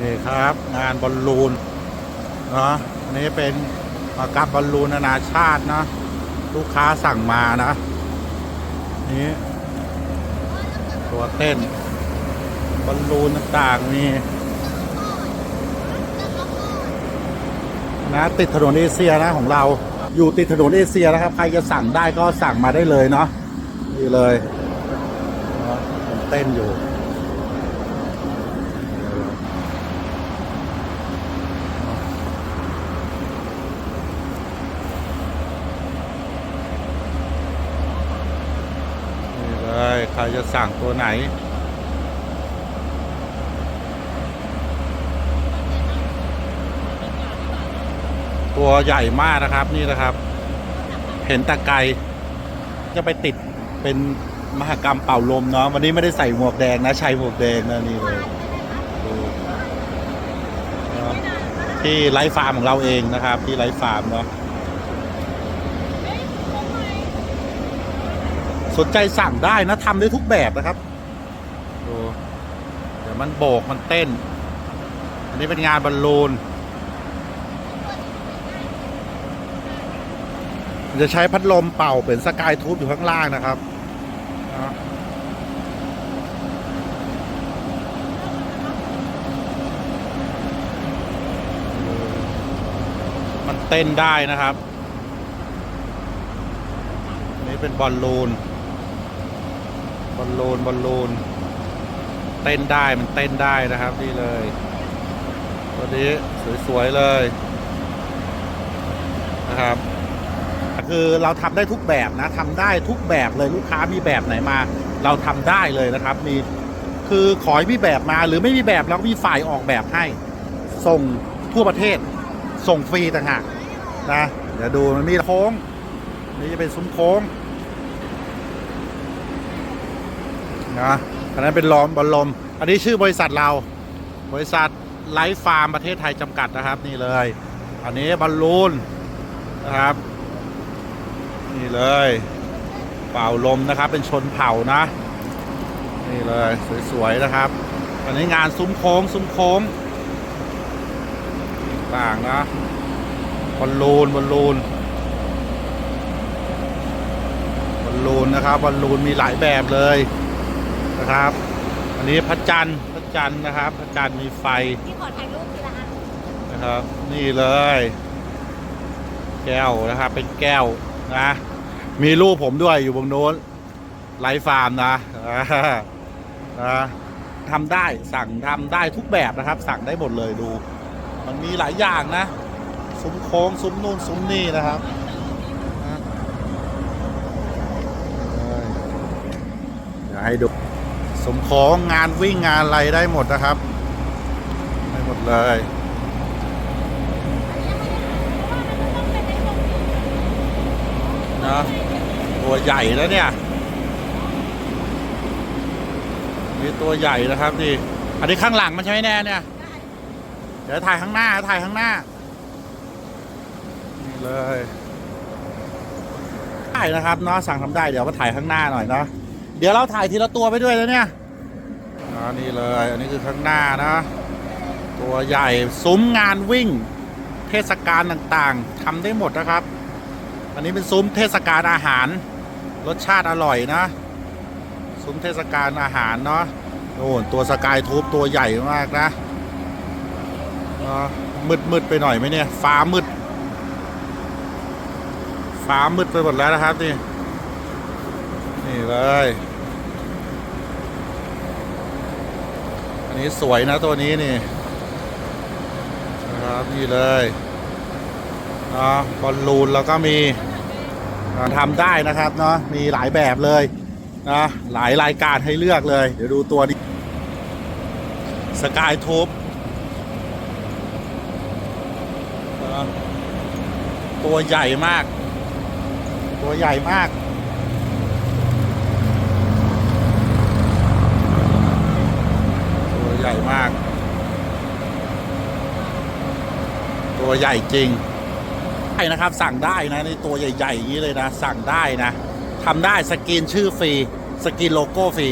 นี่ครับ งานบอลลูนเนาะนนี้เป็นมากรรมบอลลูนนานาชาตินะ ลูกค้าสั่งมานะ นี่ตัวเต้นบอลลูนต่างๆมีนะติดถนนเอเชียนะของเราอยู่ติดถนนเอเชียนะครับ ใครจะสั่งได้ก็สั่งมาได้เลยเนาะนี่เลยเต้นอยู่ นี่เลย ใครจะสั่งตัวไหน ตัวใหญ่มากนะครับนี่นะครับ เห็นตะไกลจะไปติดเป็นมหกรรมเป่าลมเนาะวันนี้ไม่ได้ใส่หมวกแดงนะชัยหมวกแดงนะนี่เลยที่ไลฟ์ฟาร์มของเราเองนะครับ ที่ไลฟ์ฟาร์มเนาะ สนใจสั่งได้นะทำได้ทุกแบบนะครับดูเดี๋ยวมันโบกมันเต้น อันนี้เป็นงานบอลลูนจะใช้พัดลมเป่าเป็นสกายทูบอยู่ข้างล่างนะครับมันเต้นได้นะครับอันนี้เป็นบอลลูน บอลลูนบอลลูนเต้นได้มันเต้นได้นะครับนี่เลยตัวนี้สวยๆเลยนะครับคือเราทำได้ทุกแบบนะทำได้ทุกแบบเลยลูกค้ามีแบบไหนมา เราทำได้เลยนะครับ มีคือขอให้มีแบบมาหรือไม่มีแบบเราก็มีฝ่ายออกแบบให้ ส่งทั่วประเทศ ส่งฟรีต่างหากนะเดี๋ยวดูมันมีโค้งนี่จะเป็นซุ้มโค้ง นะอันนั้นเป็นล้อมบอลลม อันนี้ชื่อบริษัทเรา บริษัทไลฟ์ฟาร์มประเทศไทยจำกัดนะครับ นี่เลย อันนี้บอลลูนนะครับ นี่เลย เป่าลมนะครับ เป็นชนเผ่านะ นี่เลยสวยๆนะครับ อันนี้งานซุ้มโค้งซุ้มโค้งต่างนะบอลลูนบอลลูนบอลลูนนะครับบอลลูนมีหลายแบบเลย นะครับ อันนี้พระจันทร์พระจันทร์นะครับ พระจันทร์มีไฟที่ขอถ่ายรูปทีละอันนะครับ นี่เลย แก้วนะครับ เป็นแก้วนะ มีรูปผมด้วยอยู่บนโน้นไลฟ์ฟาร์มนะอ่านะทำได้สั่งทำได้ทุกแบบนะครับ สั่งได้หมดเลยดู มันมีหลายอย่างนะ ซุ้มโค้งซุ้มนู่นซุ้มนี่นะครับนะเดี๋ยวให้ดู สมของงานวิ่งงานอะไรได้หมดนะครับ ได้หมดเลยนะตัวใหญ่แล้วเนี่ย มีตัวใหญ่นะครับนี่ อันนี้ข้างหลังมันใช่ไหมแน่เนี่ย เดี๋ยวถ่ายข้างหน้าถ่ายข้างหน้า นี่เลยได้นะครับเนาะสั่งทำได้เดี๋ยวมาถ่ายข้างหน้าหน่อยเนาะ เดี๋ยวเราถ่ายทีละตัวไปด้วยแล้วเนี่ยอ่านี่เลย อันนี้คือข้างหน้านะ ตัวใหญ่ซุ้มงานวิ่ง เทศกาลต่างๆทำได้หมดนะครับ อันนี้เป็นซุ้มเทศกาลอาหาร รสชาติอร่อยนะ ซุ้มเทศกาลอาหารเนาะโน่นตัวสกายทูบตัวใหญ่มากนะมืดมืดๆไปหน่อยไหมเนี่ย ฟ้ามืด ฟ้ามืดไปหมดแล้วนะครับนี่ นี่เลย อั นี้สวยนะตัวนี้นี่นะครับนี่เลยนาะบอลลูนแล้วก็มีอ่าทำได้นะครับเนาะมีหลายแบบเลยนะหลายรายการให้เลือกเลย เดี๋ยวดูตัวนี้สกายทูบตัวใหญ่มาก ตัวใหญ่มาก ตัวใหญ่มาก ตัวใหญ่จริงใช่นะครับ สั่งได้นะในตัวใหญ่ๆอย่างนี้เลยนะ สั่งได้นะทำได้สกรีนชื่อฟรีสกรีนโลโก้ฟรี